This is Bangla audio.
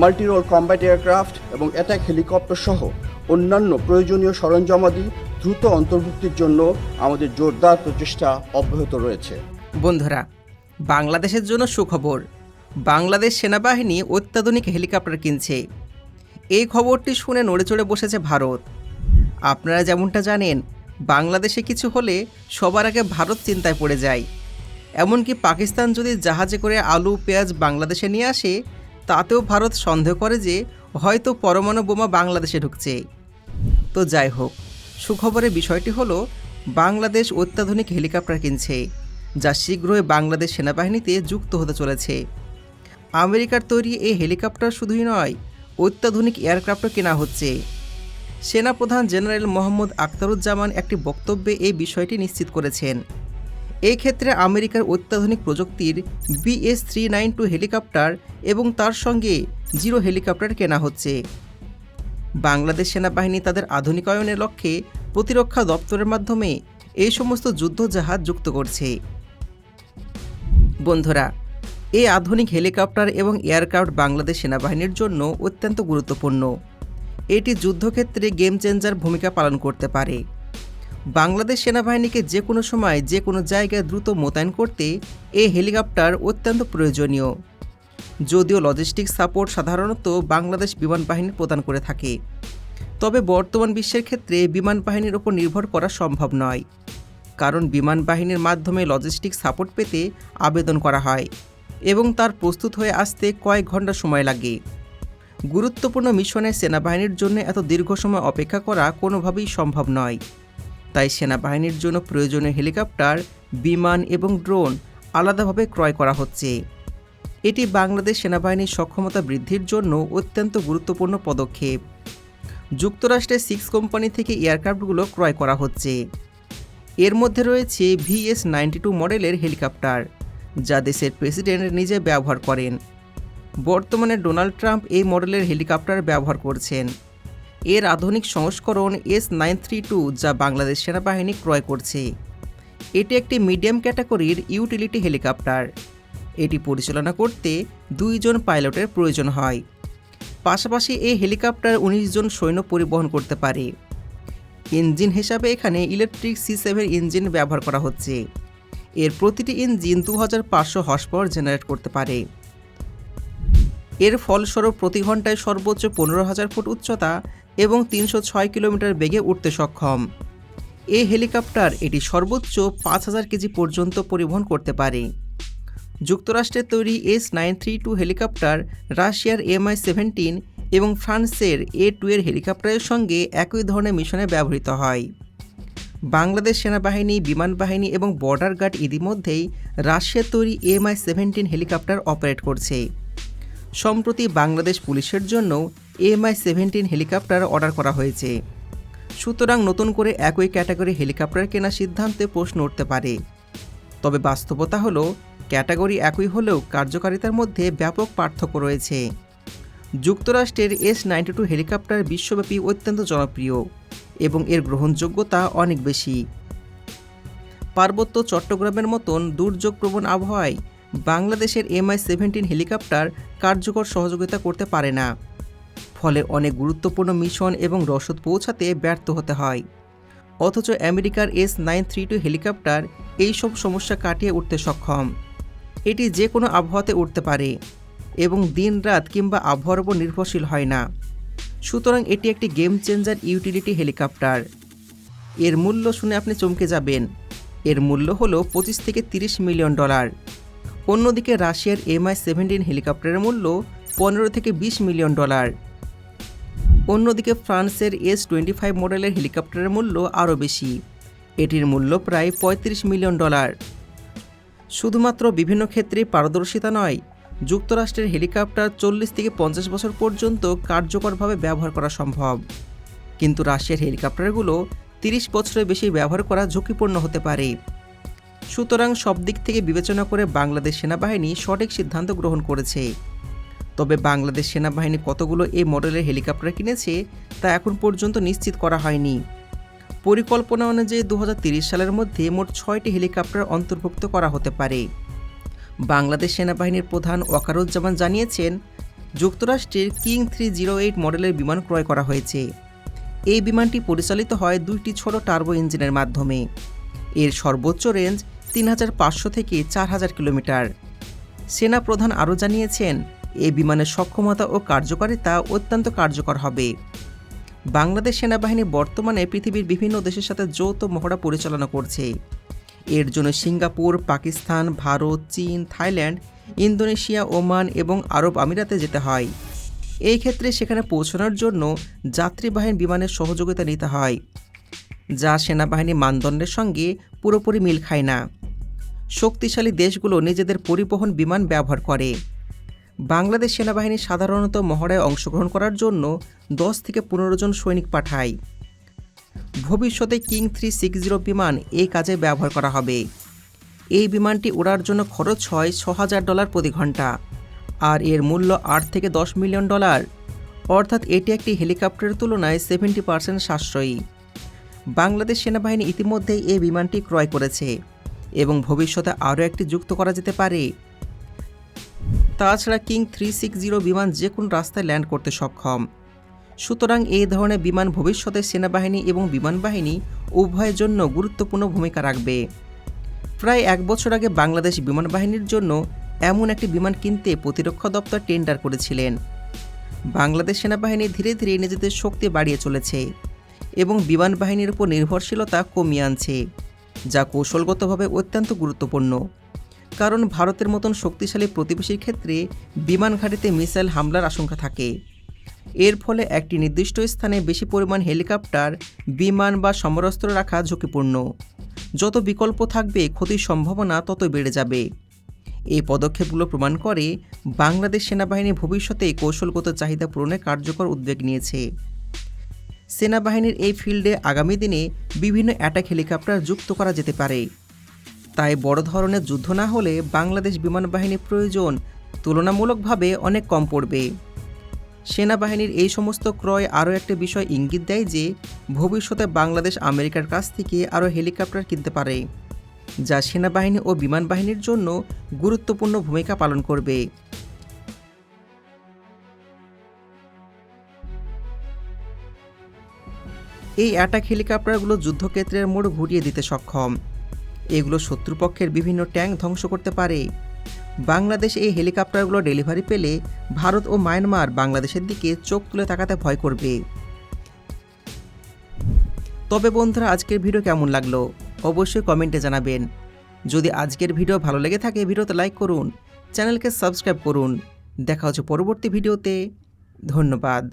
মাল্টিরোল কম্ব্যাট এয়ারক্রাফট এবং অ্যাটাক হেলিকপ্টার সহ অন্যান্য প্রয়োজনীয় সরঞ্জামাদি দ্রুত অন্তর্ভুক্তির জন্য আমাদের জোরদার প্রচেষ্টা অব্যাহত রয়েছে। বন্ধুরা, বাংলাদেশের জন্য সুখবর, বাংলাদেশ সেনাবাহিনী অত্যাধুনিক হেলিকপ্টার কিনছে। এই খবরটি শুনে নড়ে চড়ে বসেছে ভারত। আপনারা যেমনটা জানেন, বাংলাদেশে কিছু হলে সবার আগে ভারত চিন্তায় পড়ে যায়। এমনকি পাকিস্তান যদি জাহাজে করে আলু, পেঁয়াজ বাংলাদেশে নিয়ে আসে তাতেও ভারত সন্দেহ করে যে হয়তো পরমাণু বোমা বাংলাদেশে ঢুকছে। তো যাই হোক, সুখবরের বিষয়টি হলো, বাংলাদেশ অত্যাধুনিক হেলিকপ্টার কিনছে, যা শীঘ্রই বাংলাদেশ সেনাবাহিনীতে যুক্ত হতে চলেছে। আমেরিকার তৈরি এই হেলিকপ্টার শুধুই নয়, অত্যাধুনিক এয়ারক্রাফটও কেনা হচ্ছে। সেনাপ্রধান জেনারেল মোহাম্মদ আখতারুজ্জামান একটি বক্তব্যে এই বিষয়টি নিশ্চিত করেছেন। এই ক্ষেত্রে আমেরিকার অত্যাধুনিক প্রযুক্তির BS three nine two helicopter এবং তার সঙ্গে জিরো হেলিকপ্টার কেনা হচ্ছে। বাংলাদেশ সেনাবাহিনী তাদের আধুনিকায়নের লক্ষ্যে প্রতিরক্ষা দপ্তরের মাধ্যমে এই সমস্ত যুদ্ধ জাহাজ যুক্ত করছে। বন্ধুরা এই আধুনিক হেলিকপ্টার এবং এয়ারক্রাফট বাংলাদেশ সেনাবাহিনীর জন্য অত্যন্ত গুরুত্বপূর্ণ। এটি যুদ্ধক্ষেত্রে গেম চেঞ্জার ভূমিকা পালন করতে পারে। বাংলাদেশ সেনাবাহিনীকে যে কোনো সময় যে কোনো জায়গায় দ্রুত মোতায়েন করতে এই হেলিকপ্টার অত্যন্ত প্রয়োজনীয়। যদিও লজিস্টিক সাপোর্ট সাধারণত বাংলাদেশ বিমান বাহিনী প্রদান করে থাকে। তবে বর্তমান বিশ্বের ক্ষেত্রে বিমান বাহিনীর ওপর নির্ভর করা সম্ভব নয়। কারণ বিমান বাহিনীর মাধ্যমে লজিস্টিক সাপোর্ট পেতে আবেদন করা হয় এবং তার প্রস্তুত হয়ে আসতে কয়েক ঘণ্টা সময় লাগে। গুরুত্বপূর্ণ মিশনে সেনাবাহিনীর জন্য এত দীর্ঘ সময় অপেক্ষা করা কোনোভাবেই সম্ভব নয়। তাই সেনাবাহিনীর জন্য প্রয়োজনীয় হেলিকপ্টার, বিমান এবং ড্রোন আলাদাভাবে ক্রয় করা হচ্ছে। এটি বাংলাদেশ সেনাবাহিনীর সক্ষমতা বৃদ্ধির জন্য অত্যন্ত গুরুত্বপূর্ণ পদক্ষেপ। যুক্তরাষ্ট্রের সিক্স কোম্পানি থেকে এয়ারক্রাফটগুলো ক্রয় করা হচ্ছে। এর মধ্যে রয়েছে ভিএস নাইনটি টু মডেলের হেলিকপ্টার, যা দেশের প্রেসিডেন্ট নিজে ব্যবহার করেন। বর্তমানে ডোনাল্ড ট্রাম্প এই মডেলের হেলিকপ্টার ব্যবহার করছেন। এর আধুনিক সংস্করণ এস নাইন থ্রি টু যা বাংলাদেশ সেনাবাহিনী ক্রয় করছে। এটি একটি মিডিয়াম ক্যাটাগরির ইউটিলিটি হেলিকপ্টার এটি পরিচালনা করতে দুইজন পাইলটের প্রয়োজন হয়। পাশাপাশি এই হেলিকপ্টার উনিশ জন সৈন্য পরিবহন করতে পারে। ইঞ্জিন হিসাবে এখানে ইলেকট্রিক সি সেভেন ইঞ্জিন ব্যবহার করা হচ্ছে। এর প্রতিটি ইঞ্জিন দু হাজার পাঁচশো হর্স পাওয়ার জেনারেট করতে পারে। এর ফলস্বরূপ প্রতি ঘন্টায় সর্বোচ্চ পনেরো হাজার ফুট উচ্চতা এবং তিনশো ছয় কিলোমিটার বেগে উঠতে সক্ষম। এই হেলিকপ্টার এটি সর্বোচ্চ পাঁচ হাজার কেজি পর্যন্ত পরিবহন করতে পারে। যুক্তরাষ্ট্রের তৈরি S nine three two helicopter, রাশিয়ার এমআই সেভেন্টিন এবং ফ্রান্সের এ টু এর হেলিকপ্টারের সঙ্গে একই ধরনের মিশনে ব্যবহৃত হয়। বাংলাদেশ সেনাবাহিনী, বিমান বাহিনী এবং বর্ডার গার্ড ইতিমধ্যেই রাশিয়ার তৈরি এমআই সেভেন্টিন হেলিকপ্টার অপারেট করছে। সম্প্রতি বাংলাদেশ পুলিশের জন্য এমআই সেভেন্টিন হেলিকপ্টার অর্ডার করা হয়েছে। সুতরাং নতুন করে একই ক্যাটাগরি হেলিকপ্টার কেনার সিদ্ধান্তে প্রশ্ন উঠতে পারে। তবে বাস্তবতা হলো, ক্যাটাগরি একই হলেও কার্যকারিতার মধ্যে ব্যাপক পার্থক্য রয়েছে। যুক্তরাষ্ট্রের এস নাইনটি টু হেলিকপ্টার বিশ্বব্যাপী অত্যন্ত জনপ্রিয় এবং এর গ্রহণযোগ্যতা অনেক বেশি। পার্বত্য চট্টগ্রামের মতন দুর্যোগপ্রবণ আবহাওয়ায় বাংলাদেশের এমআই সেভেন্টিন হেলিকপ্টার কার্যকর সহযোগিতা করতে পারে না। ফলে অনেক গুরুত্বপূর্ণ মিশন এবং রসদ পৌঁছাতে ব্যর্থ হতে হয়। অথচ আমেরিকার S nine three two helicopter এইসব সমস্যা কাটিয়ে উঠতে সক্ষম। এটি যে কোনো আবহাওয়াতে উঠতে পারে এবং দিন রাত কিংবা আবহাওয়ার উপর নির্ভরশীল হয় না। সুতরাং এটি একটি গেম চেঞ্জার ইউটিলিটি হেলিকপ্টার এর মূল্য শুনে আপনি চমকে যাবেন। এর মূল্য হলো পঁচিশ থেকে তিরিশ মিলিয়ন ডলার। অন্যদিকে রাশিয়ার এমআই সেভেন্টিন হেলিকপ্টারের মূল্য পনেরো থেকে বিশ মিলিয়ন ডলার। অন্যদিকে ফ্রান্সের এস টোয়েন্টি ফাইভ মডেলের হেলিকপ্টারের মূল্য আরও বেশি। এটির মূল্য প্রায় পঁয়ত্রিশ মিলিয়ন ডলার। শুধুমাত্র বিভিন্ন ক্ষেত্রে পারদর্শিতা নয়, যুক্তরাষ্ট্রের হেলিকপ্টার চল্লিশ থেকে পঞ্চাশ বছর পর্যন্ত কার্যকরভাবে ব্যবহার করা সম্ভব। কিন্তু রাশিয়ার হেলিকপ্টারগুলো তিরিশ বছরের বেশি ব্যবহার করা ঝুঁকিপূর্ণ হতে পারে। সুতরাং সব দিক থেকে বিবেচনা করে বাংলাদেশ সেনাবাহিনী সঠিক সিদ্ধান্ত গ্রহণ করেছে। তবে বাংলাদেশ সেনাবাহিনী কতগুলো এই মডেলের হেলিকপ্টার কিনেছে তা এখন পর্যন্ত নিশ্চিত করা হয়নি। পরিকল্পনা অনুযায়ী দু সালের মধ্যে মোট ছয়টি হেলিকপ্টার অন্তর্ভুক্ত করা হতে পারে। বাংলাদেশ সেনাবাহিনীর প্রধান ওয়াকারুজ্জামান জানিয়েছেন, যুক্তরাষ্ট্রের কিং থ্রি জিরো এইট মডেলের বিমান ক্রয় করা হয়েছে। এই বিমানটি পরিচালিত হয় দুইটি ছোট টার্বো ইঞ্জিনের মাধ্যমে। এর সর্বোচ্চ রেঞ্জ তিন হাজার পাঁচশো থেকে চার হাজার কিলোমিটার। সেনা প্রধান আরও জানিয়েছেন এই বিমানের সক্ষমতা ও কার্যকারিতা অত্যন্ত কার্যকর হবে। বাংলাদেশ সেনাবাহিনী বর্তমানে পৃথিবীর বিভিন্ন দেশের সাথে যৌথ মহড়া পরিচালনা করছে। এর জন্য সিঙ্গাপুর, পাকিস্তান, ভারত, চীন, থাইল্যান্ড, ইন্দোনেশিয়া, ওমান এবং আরব আমিরাতে যেতে হয়। এই ক্ষেত্রে সেখানে পৌঁছানোর জন্য যাত্রীবাহী বিমানের সহযোগিতা নিতে হয়। যা সেনাবাহিনী মানদণ্ডের সঙ্গে পুরোপুরি মিল খায় না। শক্তিশালী দেশগুলো নিজেদের পরিবহন বিমান ব্যবহার করে। বাংলাদেশ সেনাবাহিনী সাধারণত মহড়ায় অংশগ্রহণ করার জন্য দশ থেকে পনেরো জন সৈনিক পাঠায়। ভবিষ্যতে কিং থ্রি সিক্স জিরো বিমান এই কাজে ব্যবহার করা হবে। এই বিমানটি ওড়ার জন্য খরচ হয় ছ হাজার ডলার প্রতি ঘণ্টা আর এর মূল্য আট থেকে দশ মিলিয়ন ডলার। অর্থাৎ এটি একটি হেলিকপ্টারের তুলনায় সেভেন্টি পার্সেন্ট সাশ্রয়ী। বাংলাদেশ সেনাবাহিনী ইতিমধ্যেই এই বিমানটি ক্রয় করেছে এবং ভবিষ্যতে আরও একটি যুক্ত করা যেতে পারে। তাছাড়া কিং থ্রি সিক্স জিরো বিমান যে কোনো রাস্তায় ল্যান্ড করতে সক্ষম। সুতরাং এই ধরনের বিমান ভবিষ্যতে সেনাবাহিনী এবং বিমান বাহিনী উভয়ের জন্য গুরুত্বপূর্ণ ভূমিকা রাখবে। প্রায় এক বছর আগে বাংলাদেশ বিমান বাহিনীর জন্য এমন একটি বিমান কিনতে প্রতিরক্ষা দপ্তর টেন্ডার করেছিলেন। বাংলাদেশ সেনাবাহিনী ধীরে ধীরে নিজেদের শক্তি বাড়িয়ে চলেছে। এবং বিমান বাহিনীর উপর নির্ভরশীলতা কমিয়ে আনছে, যা কৌশলগতভাবে অত্যন্ত গুরুত্বপূর্ণ। কারণ ভারতের মতন শক্তিশালী প্রতিবেশীর ক্ষেত্রে বিমান ঘাঁটিতে মিসাইল হামলার আশঙ্কা থাকে। এর ফলে একটি নির্দিষ্ট স্থানে বেশি পরিমাণ হেলিকপ্টার, বিমান বা সমরাস্ত্র রাখা ঝুঁকিপূর্ণ। যত বিকল্প থাকবে, ক্ষতির সম্ভাবনা তত বেড়ে যাবে। এই পদক্ষেপগুলো প্রমাণ করে বাংলাদেশ সেনাবাহিনী ভবিষ্যতে কৌশলগত চাহিদা পূরণে কার্যকর উদ্যোগ নিয়েছে। সেনাবাহিনীর এই ফিল্ডে আগামী দিনে বিভিন্ন অ্যাটাক হেলিকপ্টার যুক্ত করা যেতে পারে। তাই বড় ধরনের যুদ্ধ না হলে বাংলাদেশ বিমান বাহিনীর প্রয়োজন তুলনামূলকভাবে অনেক কম পড়বে। সেনাবাহিনীর এই সমস্ত ক্রয় আরও একটা বিষয় ইঙ্গিত দেয় যে, ভবিষ্যতে বাংলাদেশ আমেরিকার কাছ থেকে আরও হেলিকপ্টার কিনতে পারে, যা সেনাবাহিনী ও বিমান বাহিনীর জন্য গুরুত্বপূর্ণ ভূমিকা পালন করবে। এই অ্যাটাক হেলিকপ্টারগুলো যুদ্ধক্ষেত্রের মোড় ঘুরিয়ে দিতে সক্ষম। এগুলো শত্রুপক্ষের বিভিন্ন ট্যাঙ্ক ধ্বংস করতে পারে। বাংলাদেশ এই হেলিকপ্টারগুলো ডেলিভারি পেলে ভারত ও মায়ানমার বাংলাদেশের দিকে চোখ তুলে তাকাতে ভয় করবে। তবে বন্ধুরা, আজকের ভিডিও কেমন লাগল? অবশ্যই কমেন্টে জানাবেন। যদি আজকের ভিডিও ভালো লেগে থাকে, ভিডিওতে লাইক করুন, চ্যানেলকে সাবস্ক্রাইব করুন। দেখা হচ্ছে পরবর্তী ভিডিওতে। ধন্যবাদ।